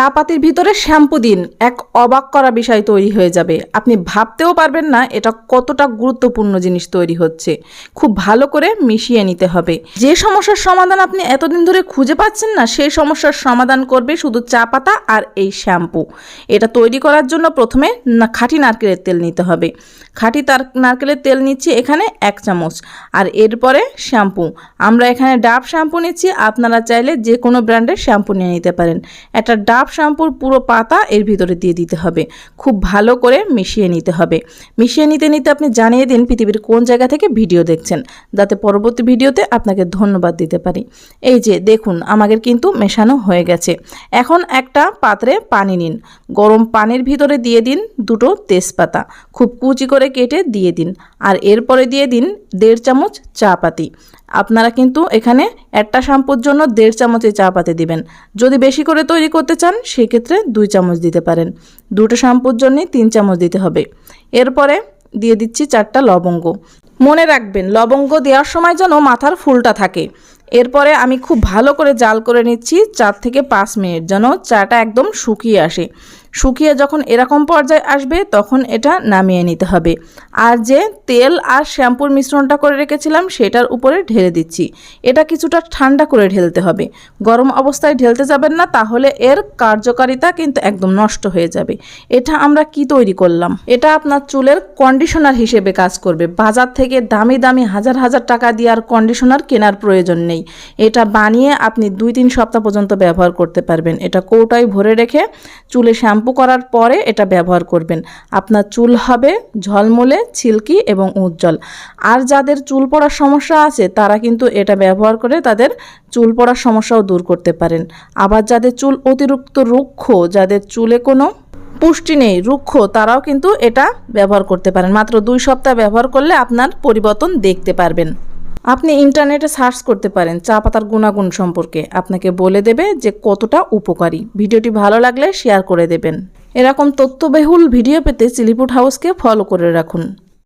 চা পাতির ভিতরে শ্যাম্পু দিন। এক অবাক করা বিষয় তৈরি হয়ে যাবে। আপনি ভাবতেও পারবেন না এটা কতটা গুরুত্বপূর্ণ জিনিস তৈরি হচ্ছে। খুব ভালো করে মিশিয়ে নিতে হবে। যে সমস্যার সমাধান আপনি এতদিন ধরে খুঁজে পাচ্ছেন না, সেই সমস্যার সমাধান করবে শুধু চা পাতা আর এই শ্যাম্পু। এটা তৈরি করার জন্য প্রথমে খাঁটি নারকেলের তেল নিতে হবে। খাঁটি তার, নারকেলের তেল নিচ্ছি এখানে এক চামচ। আর এরপরে শ্যাম্পু। আমরা এখানে ডাব শ্যাম্পু নিচ্ছি, আপনারা চাইলে যে কোনো ব্র্যান্ডের শ্যাম্পু নিয়ে নিতে পারেন। একটা ডাব শ্যাম্পুর পুরো পাতা এর ভিতরে দিয়ে দিতে হবে। খুব ভালো করে মিশিয়ে নিতে হবে। মিশিয়ে নিতে নিতে আপনি জানিয়ে দিন পৃথিবীর কোন জায়গা থেকে ভিডিও দেখছেন, যাতে পরবর্তী ভিডিওতে আপনাকে ধন্যবাদ দিতে পারি। এই যে, দেখুন, আমাদের কিন্তু মেশানো হয়ে গেছে। এখন একটা পাত্রে পানি নিন। গরম পানির ভিতরে দিয়ে দিন দুটো তেজপাতা। খুব কুচি করে কেটে দিয়ে দিন। আর এরপরে দিয়ে দিন দেড় চামচ চা পাতি। আপনারা কিন্তু এখানে একটা শ্যাম্পুর জন্য দেড় চামচে চা পাতি দিবেন। যদি বেশি করে তৈরি করতে চান, সেক্ষেত্রে দুই চামচ দিতে পারেন। দুটো শ্যাম্পুর জন্যে তিন চামচ দিতে হবে। এরপরে দিয়ে দিচ্ছি চারটা লবঙ্গ। মনে রাখবেন, লবঙ্গ দেওয়ার সময় যেন মাথার ফুলটা থাকে। এরপরে আমি খুব ভালো করে জাল করে নিচ্ছি চার থেকে পাঁচ মিনিট, যেন চাটা একদম শুকিয়ে আসে। শুকিয়ে যখন এরকম পর্যায়ে আসবে, তখন এটা নামিয়ে নিতে হবে। আর যে তেল আর শ্যাম্পুর মিশ্রণটা করে রেখেছিলাম, সেটার উপরে ঢেলে দিচ্ছি। এটা কিছুটা ঠান্ডা করে ঢেলতে হবে। গরম অবস্থায় ঢেলতে যাবেন না, তাহলে এর কার্যকারিতা কিন্তু একদম নষ্ট হয়ে যাবে। এটা আমরা কি তৈরি করলাম? এটা আপনার চুলের কন্ডিশনার হিসেবে কাজ করবে। বাজার থেকে দামি দামি হাজার হাজার টাকা দিয়ে আর কন্ডিশনার কেনার প্রয়োজন নেই। এটা বানিয়ে আপনি দুই, তিন সপ্তাহ পর্যন্ত ব্যবহার করতে পারবেন। এটা কৌটায় ভরে রেখে চুলে শ্যাম্পু করার পরে এটা ব্যবহার করবেন। আপনার চুল হবে ঝলমলে, ছিল্কি এবং উজ্জ্বল। আর যাদের চুল পড়ার সমস্যা আছে, তারা কিন্তু এটা ব্যবহার করে তাদের চুল পড়ার সমস্যাও দূর করতে পারেন। আবার যাদের চুল অতিরিক্ত রুক্ষ, যাদের চুলে কোনো পুষ্টি নেই, রুক্ষ, তারাও কিন্তু এটা ব্যবহার করতে পারেন। মাত্র দুই সপ্তাহ ব্যবহার করলে আপনার পরিবর্তন দেখতে পারবেন। আপনি ইন্টারনেটে সার্চ করতে পারেন চা পাতার গুণাগুণ সম্পর্কে। আপনাকে বলে দেবে যে কতটা উপকারী। ভিডিওটি ভালো লাগলে শেয়ার করে দেবেন। এরকম তথ্যবহুল ভিডিও পেতে চিলিপুট হাউসকে ফলো করে রাখুন।